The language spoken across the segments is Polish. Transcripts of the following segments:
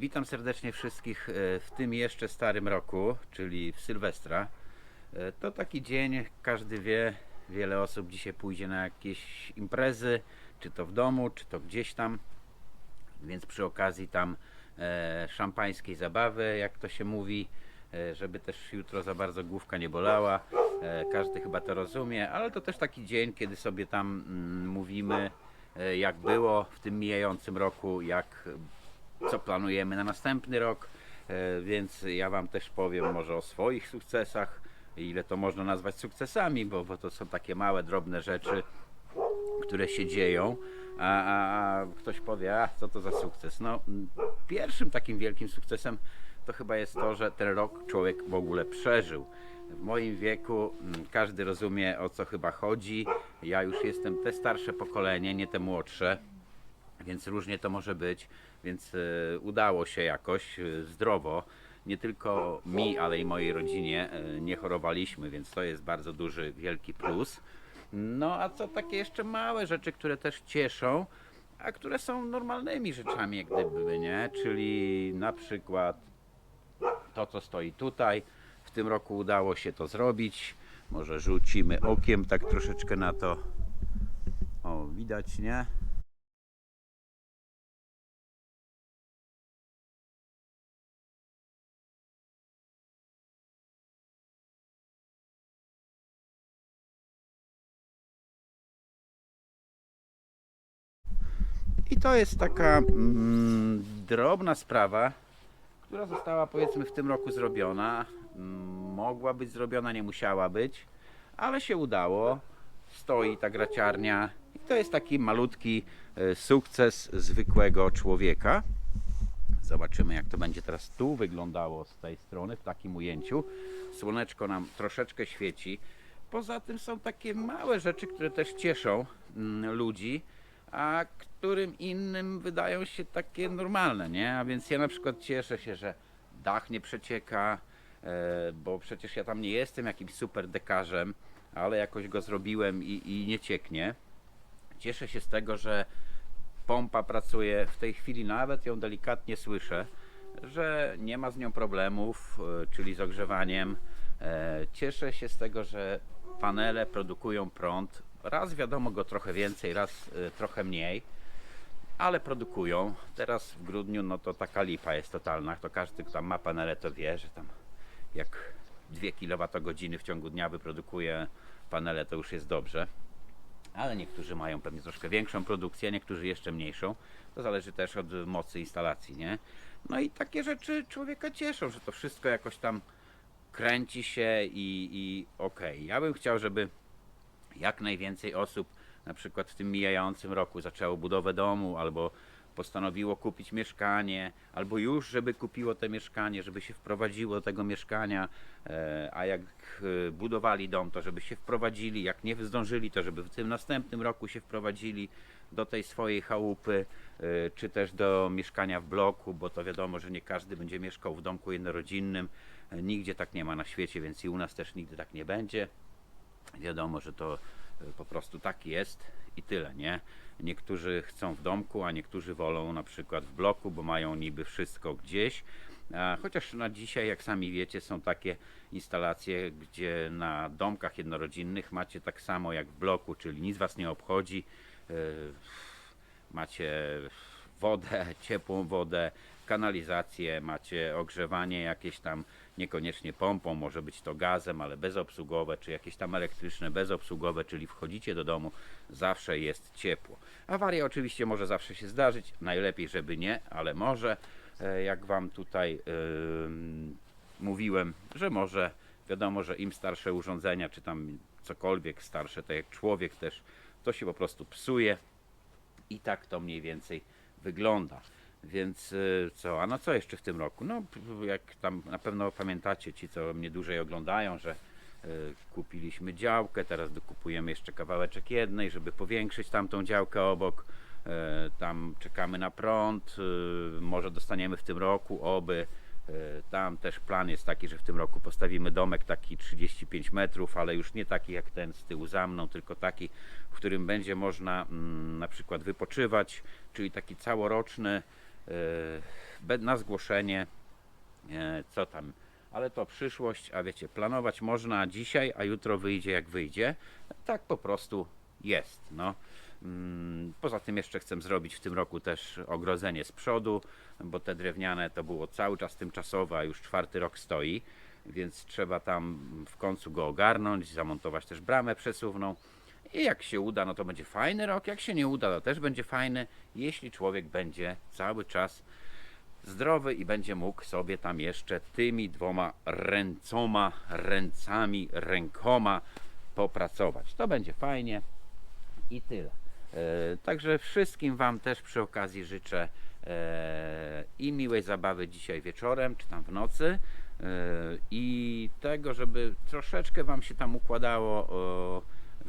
Witam serdecznie wszystkich e, w tym jeszcze starym roku, czyli w Sylwestra. E, To taki dzień, każdy wie, wiele osób dzisiaj pójdzie na jakieś imprezy, czy to w domu, czy to gdzieś tam, więc przy okazji tam e, szampańskiej zabawy, jak to się mówi, żeby też jutro za bardzo główka nie bolała. Każdy chyba to rozumie, ale to też taki dzień, kiedy sobie tam mm, mówimy, jak było w tym mijającym roku, jak co planujemy na następny rok, e, więc ja Wam też powiem może o swoich sukcesach, ile to można nazwać sukcesami, bo, bo to są takie małe, drobne rzeczy, które się dzieją, a, a, a ktoś powie, a co to za sukces? No, pierwszym takim wielkim sukcesem to chyba jest to, że ten rok człowiek w ogóle przeżył. W moim wieku m, każdy rozumie o co chyba chodzi. Ja już jestem te starsze pokolenie, nie te młodsze więc różnie to może być, więc e, udało się jakoś e, zdrowo. Nie tylko mi, ale i mojej rodzinie e, nie chorowaliśmy, więc to jest bardzo duży, wielki plus. No a co takie jeszcze małe rzeczy, które też cieszą, a które są normalnymi rzeczami, jak gdyby, nie? Czyli na przykład to, co stoi tutaj. W tym roku udało się to zrobić. Może rzucimy okiem tak troszeczkę na to. O, widać, nie? I to jest taka mm, drobna sprawa, która została powiedzmy w tym roku zrobiona. Mm, Mogła być zrobiona, nie musiała być, ale się udało. Stoi ta graciarnia i to jest taki malutki e, sukces zwykłego człowieka. Zobaczymy jak to będzie teraz tu wyglądało z tej strony, w takim ujęciu. Słoneczko nam troszeczkę świeci. Poza tym są takie małe rzeczy, które też cieszą mm, ludzi, a którym innym wydają się takie normalne, nie? A więc ja na przykład cieszę się, że dach nie przecieka, e, bo przecież ja tam nie jestem jakimś super dekarzem, ale jakoś go zrobiłem i, i nie cieknie. Cieszę się z tego, że pompa pracuje w tej chwili, nawet ją delikatnie słyszę, że nie ma z nią problemów, e, czyli z ogrzewaniem. E, Cieszę się z tego, że panele produkują prąd. Raz wiadomo go trochę więcej, raz e, trochę mniej, ale produkują. Teraz w grudniu no to taka lipa jest totalna. To każdy, kto tam ma panele, to wie, że tam jak 2 kWh w ciągu dnia wyprodukuje panele, to już jest dobrze ale niektórzy mają pewnie troszkę większą produkcję, niektórzy jeszcze mniejszą. To zależy też od mocy instalacji, nie? No i takie rzeczy człowieka cieszą, że to wszystko jakoś tam kręci się i, i okej. Ja bym chciał, żeby jak najwięcej osób na przykład w tym mijającym roku zaczęło budowę domu albo postanowiło kupić mieszkanie, albo już żeby kupiło te mieszkanie, żeby się wprowadziło do tego mieszkania, e, a jak e, budowali dom, to żeby się wprowadzili, jak nie zdążyli, to żeby w tym następnym roku się wprowadzili do tej swojej chałupy, e, czy też do mieszkania w bloku, bo to wiadomo, że nie każdy będzie mieszkał w domku jednorodzinnym, nigdzie tak nie ma na świecie, więc i u nas też nigdy tak nie będzie. Wiadomo, że to e, po prostu tak jest i tyle, nie? Niektórzy chcą w domku, a niektórzy wolą na przykład w bloku, bo mają niby wszystko gdzieś. Chociaż na dzisiaj, jak sami wiecie, są takie instalacje, gdzie na domkach jednorodzinnych macie tak samo jak w bloku, czyli nic was nie obchodzi. E, Macie wodę, ciepłą wodę, kanalizację, macie ogrzewanie jakieś tam, niekoniecznie pompą, może być to gazem, ale bezobsługowe, czy jakieś tam elektryczne, bezobsługowe, czyli wchodzicie do domu, zawsze jest ciepło. Awaria oczywiście może zawsze się zdarzyć, najlepiej żeby nie, ale może, E, jak Wam tutaj ym, mówiłem, że może, wiadomo, że im starsze urządzenia, czy tam cokolwiek starsze, tak jak człowiek też, to się po prostu psuje, i tak to mniej więcej wygląda. Więc y, co, a no co jeszcze w tym roku? No, jak tam na pewno pamiętacie ci, co mnie dłużej oglądają, że y, kupiliśmy działkę, teraz dokupujemy jeszcze kawałeczek jednej, żeby powiększyć tamtą działkę obok. Y, Tam czekamy na prąd, może dostaniemy w tym roku, oby. Tam też plan jest taki, że w tym roku postawimy domek taki 35 metrów, ale już nie taki jak ten z tyłu za mną, tylko taki, w którym będzie można mm, na przykład wypoczywać, czyli taki całoroczny, na zgłoszenie, e, co tam. Ale to przyszłość, a wiecie, planować można dzisiaj, a jutro wyjdzie jak wyjdzie. Tak po prostu jest. No. Mm, Poza tym jeszcze chcę zrobić w tym roku też ogrodzenie z przodu, bo te drewniane to było cały czas tymczasowe, a już czwarty rok stoi, więc trzeba tam w końcu go ogarnąć, zamontować też bramę przesuwną. I jak się uda, no to będzie fajny rok, jak się nie uda, to też będzie fajny, jeśli człowiek będzie cały czas zdrowy i będzie mógł sobie tam jeszcze tymi dwoma ręcoma, ręcami, rękoma popracować. To będzie fajnie i tyle. E, Także wszystkim Wam też przy okazji życzę e, i miłej zabawy dzisiaj wieczorem, czy tam w nocy e, i tego, żeby troszeczkę Wam się tam układało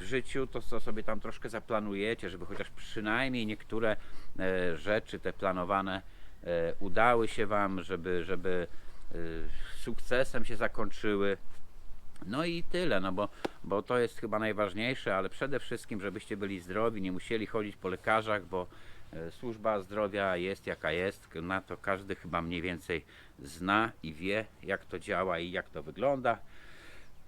życiu, to co sobie tam troszkę zaplanujecie, żeby chociaż przynajmniej niektóre e, rzeczy te planowane e, udały się Wam, żeby, żeby e, sukcesem się zakończyły. No i tyle, no bo, bo to jest chyba najważniejsze, ale przede wszystkim, żebyście byli zdrowi, nie musieli chodzić po lekarzach, bo służba zdrowia jest jaka jest, na to każdy chyba mniej więcej zna i wie, jak to działa i jak to wygląda.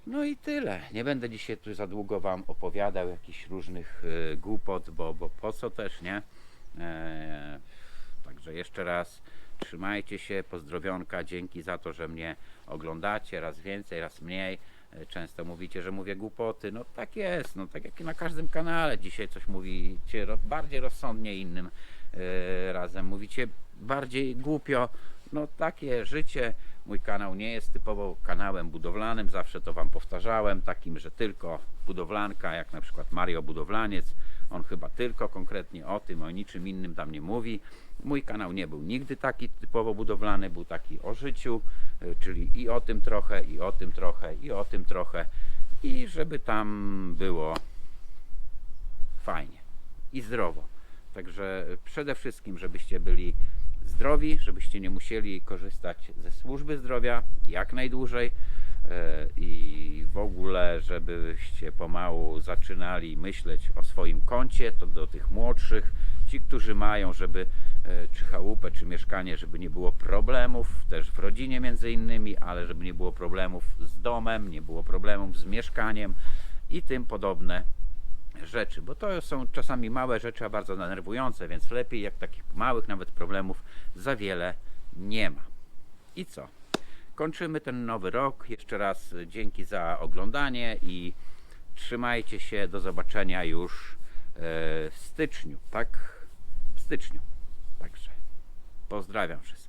No i tyle. Nie będę dzisiaj tu za długo Wam opowiadał jakichś różnych e, głupot, bo, bo po co też, nie? E, także jeszcze raz trzymajcie się, pozdrowionka, dzięki za to, że mnie oglądacie, raz więcej, raz mniej. E, Często mówicie, że mówię głupoty, no tak jest, no tak jak na każdym kanale. Dzisiaj coś mówicie bardziej rozsądnie, innym e, razem mówicie bardziej głupio. No takie życie. Mój kanał nie jest typowo kanałem budowlanym, zawsze to Wam powtarzałem, takim, że tylko budowlanka, jak na przykład Mario Budowlaniec, on chyba tylko konkretnie o tym, o niczym innym tam nie mówi. Mój kanał nie był nigdy taki typowo budowlany, był taki o życiu, y, czyli i o tym trochę, i o tym trochę, i o tym trochę, i żeby tam było fajnie i zdrowo. Także przede wszystkim, żebyście byli zdrowi, żebyście nie musieli korzystać ze służby zdrowia jak najdłużej e, i w ogóle, żebyście pomału zaczynali myśleć o swoim koncie, to do tych młodszych, ci, którzy mają, żeby e, czy chałupę, czy mieszkanie, żeby nie było problemów, też w rodzinie między innymi, ale żeby nie było problemów z domem, nie było problemów z mieszkaniem i tym podobne rzeczy, bo to są czasami małe rzeczy, a bardzo denerwujące, więc lepiej jak takich małych nawet problemów za wiele nie ma. I co? Kończymy ten nowy rok. Jeszcze raz dzięki za oglądanie i trzymajcie się. Do zobaczenia już e, w styczniu, tak? W styczniu. Także pozdrawiam wszystkich.